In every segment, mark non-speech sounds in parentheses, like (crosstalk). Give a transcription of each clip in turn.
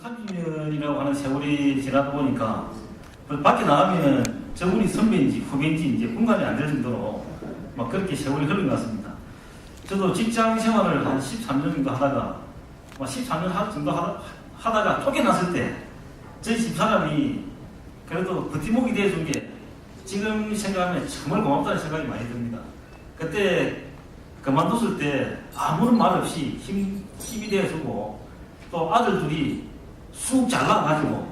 30년이라고 하는 세월이 지나다 보니까 그 밖에 나가면 저분이 선배인지 후배인지 이제 분간이 안 될 정도로 막 그렇게 세월이 흐른 것 같습니다. 저도 직장 생활을 한 13년 정도 하다가 막 13년 하- 정도 하다, 하다가 쫓겨났을 때 저희 집사람이 그래도 버팀목이 돼준 게 지금 생각하면 정말 고맙다는 생각이 많이 듭니다. 그때 그만뒀을 때 아무런 말 없이 힘, 힘이 돼주고 또 아들들이 쑥 잘나가지고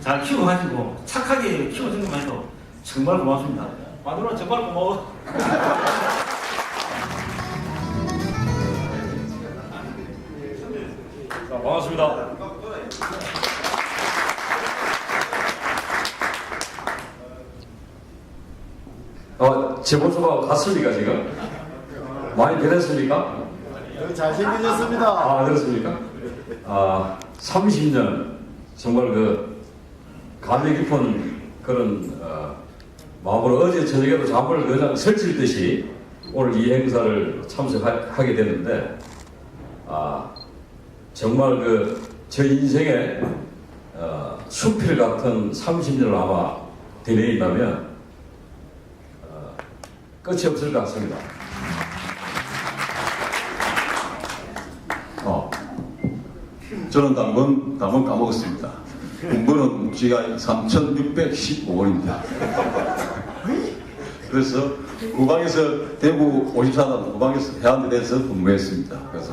잘 키워가지고 착하게 키워준 것만 해도 정말 고맙습니다. 마누라 정말 고마워. 자, 반갑습니다. 어, 제 모습하고 같습니까, 지금? 많이 변했습니까? 잘생겨졌습니다. 아, 그렇습니까? 아, 30년, 정말 그, 감명 깊은 그런, 어, 마음으로 어제 저녁에도 잠을 그냥 설칠 듯이 오늘 이 행사를 참석하게 됐는데, 아, 정말 그, 제 인생에, 어, 수필 같은 30년을 아마 되뇌인다면, 어, 끝이 없을 것 같습니다. 저는 당번, 당번 까먹었습니다. 공부는 지가 3,615원입니다. 그래서 구방에서 대구 54단 구방에서 해안대에서 근무했습니다. 그래서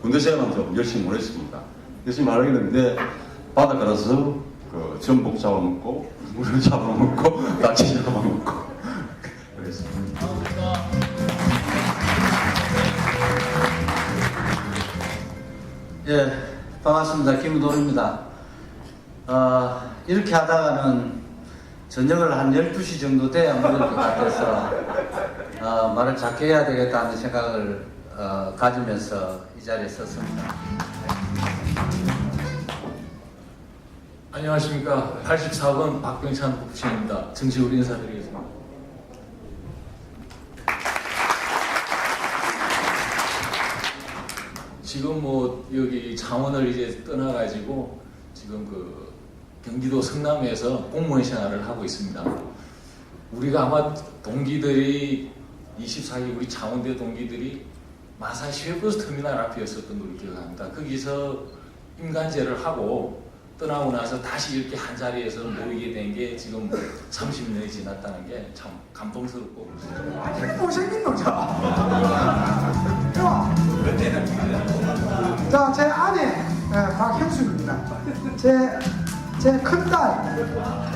군대 생활은 좀 열심히 보냈습니다. 열심히 하겠는데 바닷가라서 그 전복 잡아먹고 물을 (laughs) 잡아먹고 낙지 잡아먹고 그랬습니다. 예, 반갑습니다. 김우돌입니다. 어, 이렇게 하다가는 저녁을 한 12시 정도 돼야 먹을 것 같아서 어, 말을 작게 해야 되겠다는 생각을 어, 가지면서 이 자리에 섰습니다. 안녕하십니까. 84번 박병찬 국부총입니다. 정식 우리 인사드리겠습니다. 지금 뭐 여기 창원을 이제 떠나가지고 지금 그 경기도 성남에서 공무원 생활을 하고 있습니다. 우리가 아마 동기들이 24기 우리 창원대 동기들이 마산 시외버스 터미널 앞이었었던 걸로 기억합니다. 거기서 인간제를 하고 떠나고 나서 다시 이렇게 한 자리에서 모이게 된 게 지금 30년이 지났다는 게 참 감동스럽고 못생긴 거죠. 자, 자, 제 아내 예, 박형순입니다. 제, 제 큰딸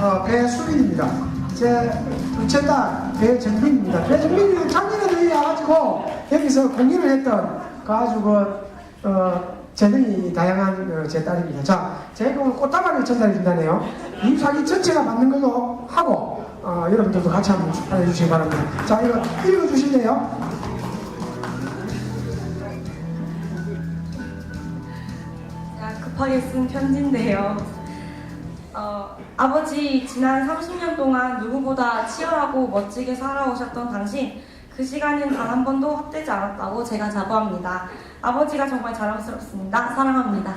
어, 배수빈입니다. 제 둘째 딸 배정민입니다. 배정민이는 작년에 저희 와가지고 여기서 공연을 했던 그 아주 그 어, 재능이 다양한 어, 제 딸입니다. 자, 제가 오늘 꽃다발을 전달해 준다네요. 이 사기 전체가 맞는 걸로 하고 어, 여러분들도 같이 한번 축하해 주시기 바랍니다. 자, 이거 읽어 주실래요? 급하게 쓴 편지인데요. 어, 아버지 지난 30년 동안 누구보다 치열하고 멋지게 살아오셨던 당신 그 시간은 단 한 번도 헛되지 않았다고 제가 자부합니다. 아버지가 정말 자랑스럽습니다. 사랑합니다.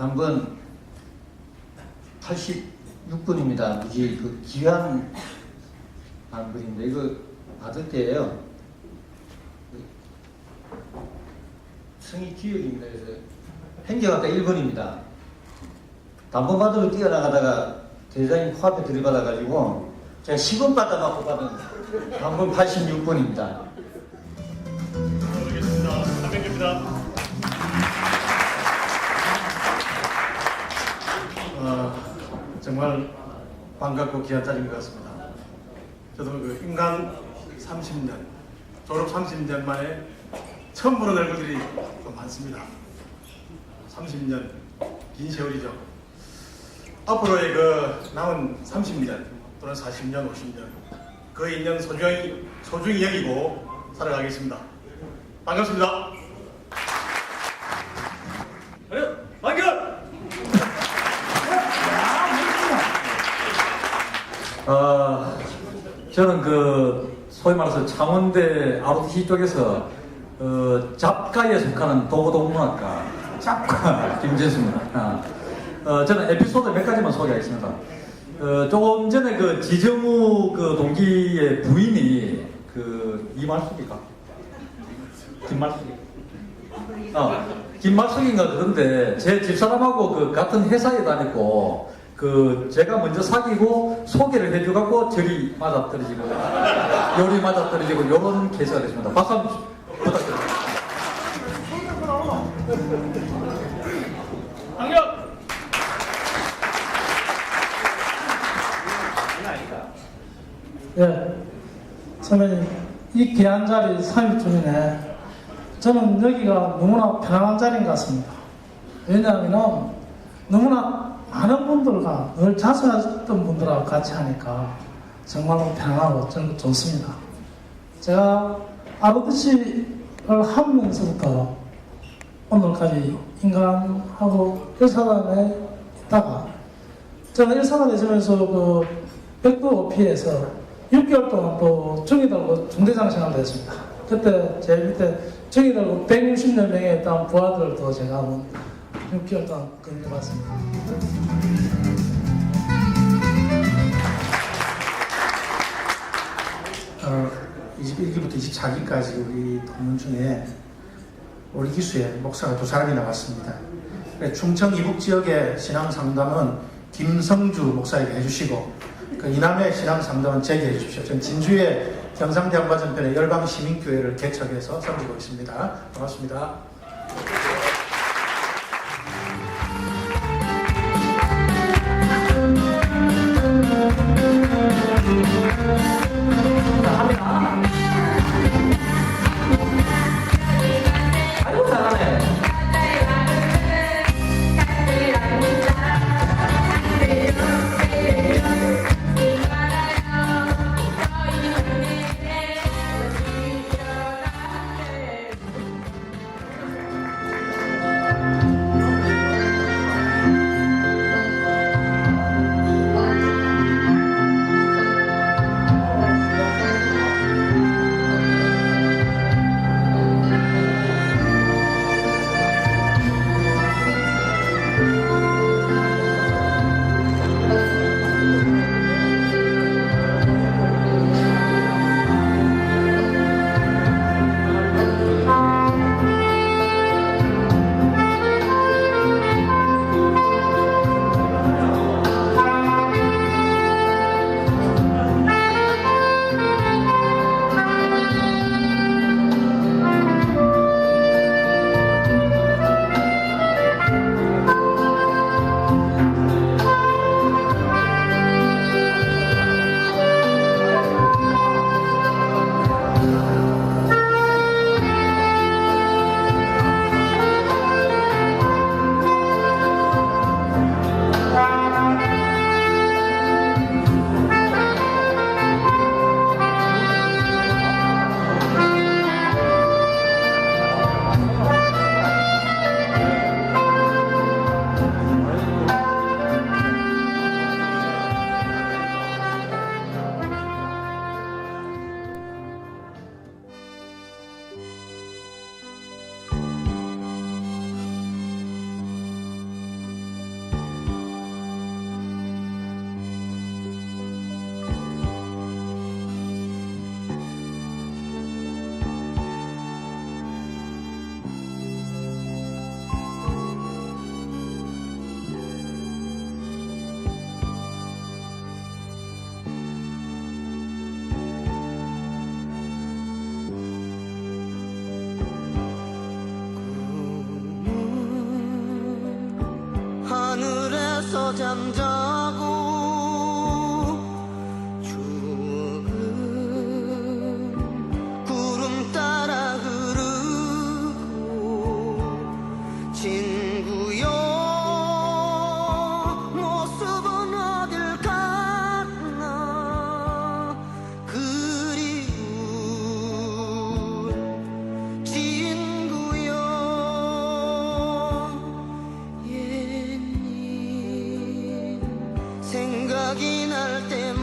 당번 86분입니다. 이게 그 귀한 당번인데 이거 받을 때예요. 성이 기억입니다. 그래서 행정학과 1번입니다. 담보 받으러 뛰어나가다가 대장님 코앞에 들이받아가지고 제가 10원 받아갖고 받은 담번 86번입니다. 모르겠습니다. 정말 반갑고 귀한 자리인 것 같습니다. 저도 그 인간 30년, 졸업 30년 만에 처음 보는 얼굴들이 좀 많습니다. 30년, 긴 세월이죠. 앞으로의 그 남은 30년 또는 40년, 50년 그 인연 소중히, 소중히 여기고 살아가겠습니다. 반갑습니다. 어, 저는 그 소위 말해서 창원대 ROTC 쪽에서 어, 잡가에 속하는 도고동문학과 잡가 (laughs) 김재수입니다. 아, 어, 저는 에피소드 몇 가지만 소개하겠습니다. 어, 조금 전에 그 지정우 그 동기의 부인이 그 이말숙이가 김말숙이 어, 김말숙인가 그런데 제 집사람하고 그 같은 회사에 다녔고 그 제가 먼저 사귀고 소개를 해줘갖고 저리 맞아 떨어지고 요리 맞아 떨어지고 요런 케이스가 됐습니다. 박수 한번 부탁드립니다. 예, 선배님, 이 귀한 자리 3일 중이네. 저는 여기가 너무나 편안한 자리인 것 같습니다. 왜냐하면 너무나 많은 분들과 늘 자수했던 분들하고 같이 하니까 정말로 편안하고 저는 좋습니다. 제가 ROTC를 하면서부터 오늘까지 인간하고 일사단에 있다가 저는 일사단에 있으면서 그 백도 오피에서 6개월 동안 또 중위 달고 중대장 생활을 했습니다. 그때 제 밑에 중위 달고 160여 명에 있던 부하들도 제가 6개월 동안 근무해봤습니다. 어, 21기부터 24기까지 우리 동문 중에 우리 기수에 목사가 두 사람이 나왔습니다. 충청 이북 지역의 신앙 상담은 김성주 목사에게 해주시고 그 이남의 신앙 상담은 제게 해주십시오. 전 진주의 경상대학 맞은편에 열방 시민교회를 개척해서 섬기고 있습니다. 반갑습니다. 하늘 생각이 날 때마다